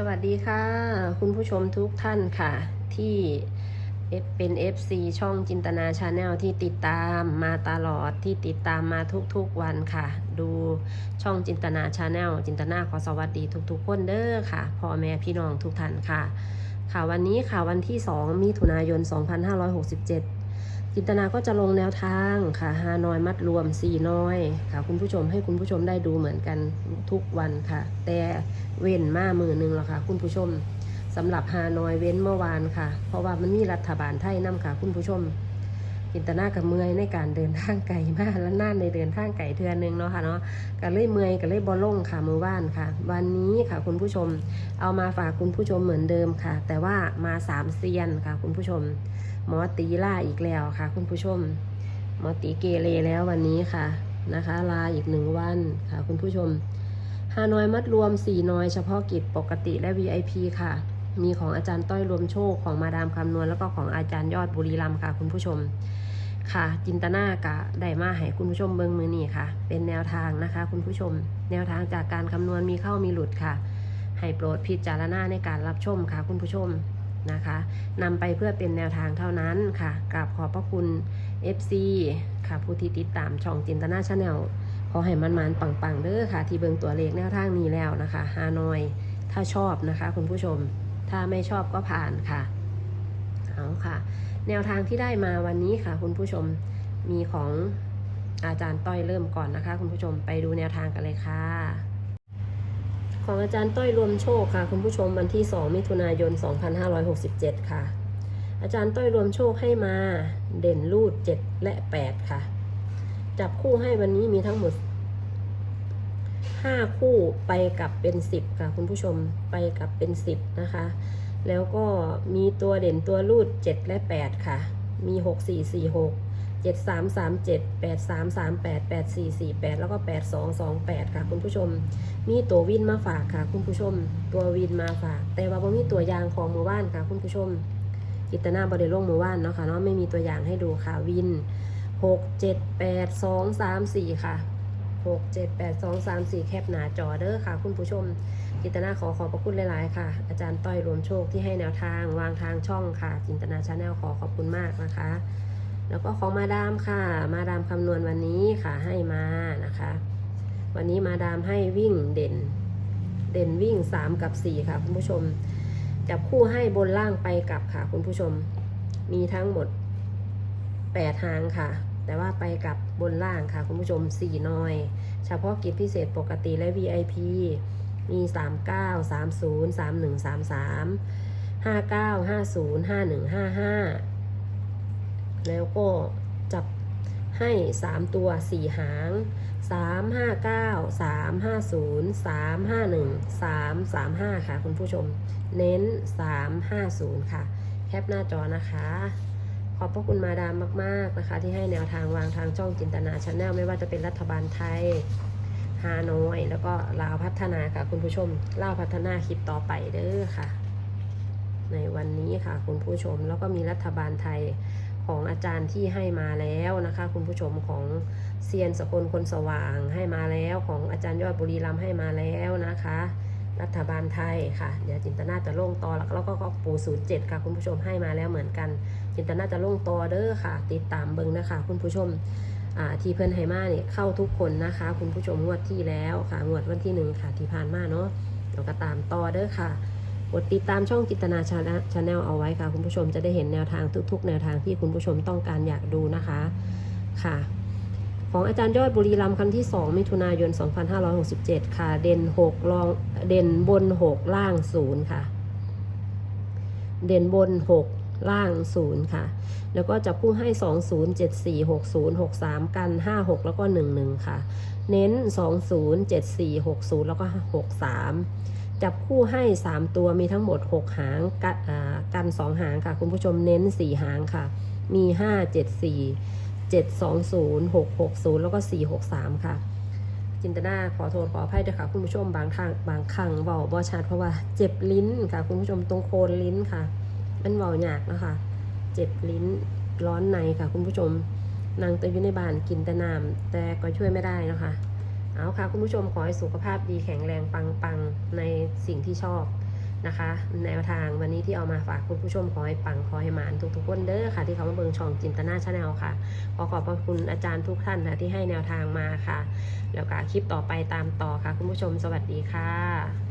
สวัสดีค่ะ คุณผู้ชมทุกท่านค่ะ ที่เป็น FC ช่องจินตนาชาแนลที่ติดตามมาตลอดที่ติดตามมาทุกๆวันค่ะ ดูช่องจินตนาชาแนลจินตนาขอสวัสดีทุกๆคนเด้อค่ะพ่อแม่พี่น้องทุกท่านค่ะ ค่ะวันนี้ค่ะวันที่ 2 มิถุนายน 2567 จินตนาก็จะลงแนวทางค่ะฮานอยมัดรวม4น้อยค่ะคุณผู้ชมให้คุณผู้ชมได้ดูเหมือนกันทุกวันค่ะ แต่เว้นมามือหนึ่งแล้วค่ะ คุณผู้ชมสำหรับฮานอยเว้นเมื่อวานค่ะ เพราะว่ามันมีรัฐบาลไทยนํค่ะ คุณผู้ชมจินตนากับเมื่อยในการเดินทางไกลมากและน่านในเดินทางไกลเทือนหนึงเนาะค่ะเนาะก็เลยเมื่อยก็เลยบอลงค่ะมือว่านค่ะ วันนี้ค่ะคุณผู้ชมเอามาฝากคุณผู้ชมเหมือนเดิมค่ะ แต่ว่ามาสามเซียนค่ะ คุณผู้ชม หมอตีล่าอีกแล้วค่ะ คุณผู้ชม หมอตีเกเรแล้ววันนี้ค่ะนะคะ ลาอีกหนึ่งวันค่ะ คุณผู้ชมฮานอยมัดรวม4น้อยเฉพาะกิจปกติและ VIP ค่ะ มีของอาจารย์ต้อยรวมโชคของมาดามคำนวณแล้วก็ของอาจารย์ยอดบุรีรัมค่ะ คุณผู้ชมค่ะ จินตนากะได้มาให้คุณผู้ชมเบิ้งมือนี่ค่ะ เป็นแนวทางนะคะ คุณผู้ชม แนวทางจากการคำนวณมีเข้ามีหลุดค่ะ ให้โปรดพิจารณาในการรับชมค่ะ คุณผู้ชม นะคะนำไปเพื่อเป็นแนวทางเท่านั้นค่ะกราบขอบพระคุณ FC ค่ะผู้ที่ติดตามช่องจินตนาชาแนลขอให้มันมันปังๆเด้อค่ะ ที่เบิงตัวเลขแนวทางนี้แล้วนะคะฮานอยถ้าชอบนะคะ คุณผู้ชมถ้าไม่ชอบก็ผ่านค่ะเอาค่ะ แนวทางที่ได้มาวันนี้ค่ะ คุณผู้ชมมีของอาจารย์ต้อยเริ่มก่อนนะคะ คุณผู้ชมไปดูแนวทางกันเลยค่ะ ของอาจารย์ต้อยรวมโชคค่ะ คุณผู้ชมวันที่ 2 มิถุนายน 2567 ค่ะ อาจารย์ต้อยรวมโชคให้มาเด่นรูด 7 และ 8 ค่ะ จับคู่ให้วันนี้มีทั้งหมด 5 คู่ไปกับเป็น 10 ค่ะ คุณผู้ชมไปกับเป็น 10 นะคะ แล้วก็มีตัวเด่นตัวรูด 7 และ 8 ค่ะ มี 6 4 4 6 7 3 3 7 8 3 3 8 8 4 4 8 แล้วก็ 8 2 2 8 ค่ะคุณผู้ชม มีตัววินมาฝากค่ะคุณผู้ชม ตัววินมาฝาก แต่ว่าบ่มีตัวยางของหมู่บ้านค่ะคุณผู้ชม กิตนาบริโลงหมู่บ้านเนาะค่ะเนาะไม่มีตัวอย่างให้ดูค่ะวิน 6 7 8 2 3 4 ค่ะ 6 7 8 2 3 4 แคปหนาจอเด้อค่ะ คุณผู้ชม จินตนาขอขอบพระคุณหลาย ๆ ค่ะ อาจารย์ต้อยรวมโชคที่ให้แนวทางวางทางช่องค่ะ จินตนาชาแนลขอขอบคุณมากนะคะ แล้วก็ของมาดามค่ะ มาดามคำนวณวันนี้ค่ะให้มานะคะ วันนี้มาดามให้วิ่งเด่น เด่นวิ่ง 3 กับ 4 ค่ะ คุณผู้ชม จับคู่ให้บนล่างไปกลับค่ะ คุณผู้ชม มีทั้งหมด8หางค่ะ แต่ว่าไปกับบนล่างค่ะ คุณผู้ชม 4 น้อย เฉพาะกิจพิเศษปกติและ VIP มี 39 30 31 33 59 50 51 55 แล้วก็จับให้ 3 ตัว 4 หาง 3 5 9 3 5 0 3 5 1 3 3 5 ค่ะ คุณผู้ชม เน้น 3 5 0 ค่ะ แคปหน้าจอนะคะ ขอบพระคุณมาดามมาก ๆ นะคะ ที่ให้แนวทางวางทางช่องจินตนาชาแนลไม่ว่าจะเป็นรัฐบาลไทยฮานอย แล้วก็ลาวพัฒนาค่ะ คุณผู้ชมลาวพัฒนาคลิปต่อไปเด้อค่ะ ในวันนี้ค่ะ คุณผู้ชมแล้วก็มีรัฐบาลไทย ของอาจารย์ที่ให้มาแล้วนะคะ คุณผู้ชมของเซียนสกลคนสว่างให้มาแล้วของอาจารย์ยอดบุรีรัมให้มาแล้วนะคะ รัฐบาลไทยค่ะ เดี๋ยวจินตนาจะลงต่อแล้วก็ก็ปูศูนย์เจ็ดค่ะคุณผู้ชมให้มาแล้วเหมือนกัน จินตนาจะลงต่อเด้อค่ะ ติดตามเบิ้งนะคะ คุณผู้ชมอ่าที่เพื่อนไฮมาเนี่ยเข้าทุกคนนะคะ คุณผู้ชมงวดที่แล้วค่ะงวดวันที่หนึ่งค่ะที่ผ่านมาเนาะเราก็ตามต่อเด้อค่ะ กดติดตามช่องจิตนาชาแนลเอาไว้ค่ะ คุณผู้ชมจะได้เห็นแนวทางทุก ๆ แนวทางที่คุณผู้ชมต้องการอยากดูนะคะค่ะ ของอาจารย์ยอดบุรีรัมย์ครั้งที่ 2 มิถุนายน 2567 ค่ะ เด่น6รองเด่นบน 6 ล่าง 0 ค่ะ เด่นบน 6 ล่าง 0 ค่ะ แล้วก็จับคู่ให้ 2 0 7 4 6 0 6 3 กัน 5 6 แล้วก็ 1 1 ค่ะ เน้น 2 0 7 4 6 0 แล้วก็ 6 3 จับคู่ให้ 3 ตัวมีทั้งหมด 6 หางกัอ่ากัน 2 หางค่ะ คุณผู้ชมเน้น 4 หางค่ะ มี 5 7 4 7 2 0 6 6 0 แล้วก็ 4 6 3 ค่ะ จินตนาขอโทษขออภัยด้วยค่ะ คุณผู้ชมบางทางบางครั้งเบาบ่ชัดเพราะว่าเจ็บลิ้นค่ะ คุณผู้ชมตรงโคนลิ้นค่ะ มันเบาหยากนะคะ เจ็บลิ้นร้อนในค่ะ คุณผู้ชมนางตัวอยู่ในบ้านกินแต่น้ำแต่ก็ช่วยไม่ได้นะคะ เอาค่ะ คุณผู้ชมขอให้สุขภาพดีแข็งแรงปังๆ ในสิ่งที่ชอบนะคะ แนวทางวันนี้ที่เอามาฝากคุณผู้ชมขอให้ปังขอให้หมานทุกๆคนเด้อค่ะ ที่เขามาเบิงช่องจินตนาชาแนลค่ะ ขอขอบพระคุณอาจารย์ทุกท่านค่ะที่ให้แนวทางมาค่ะ แล้วก็คลิปต่อไปตามต่อค่ะ คุณผู้ชมสวัสดีค่ะ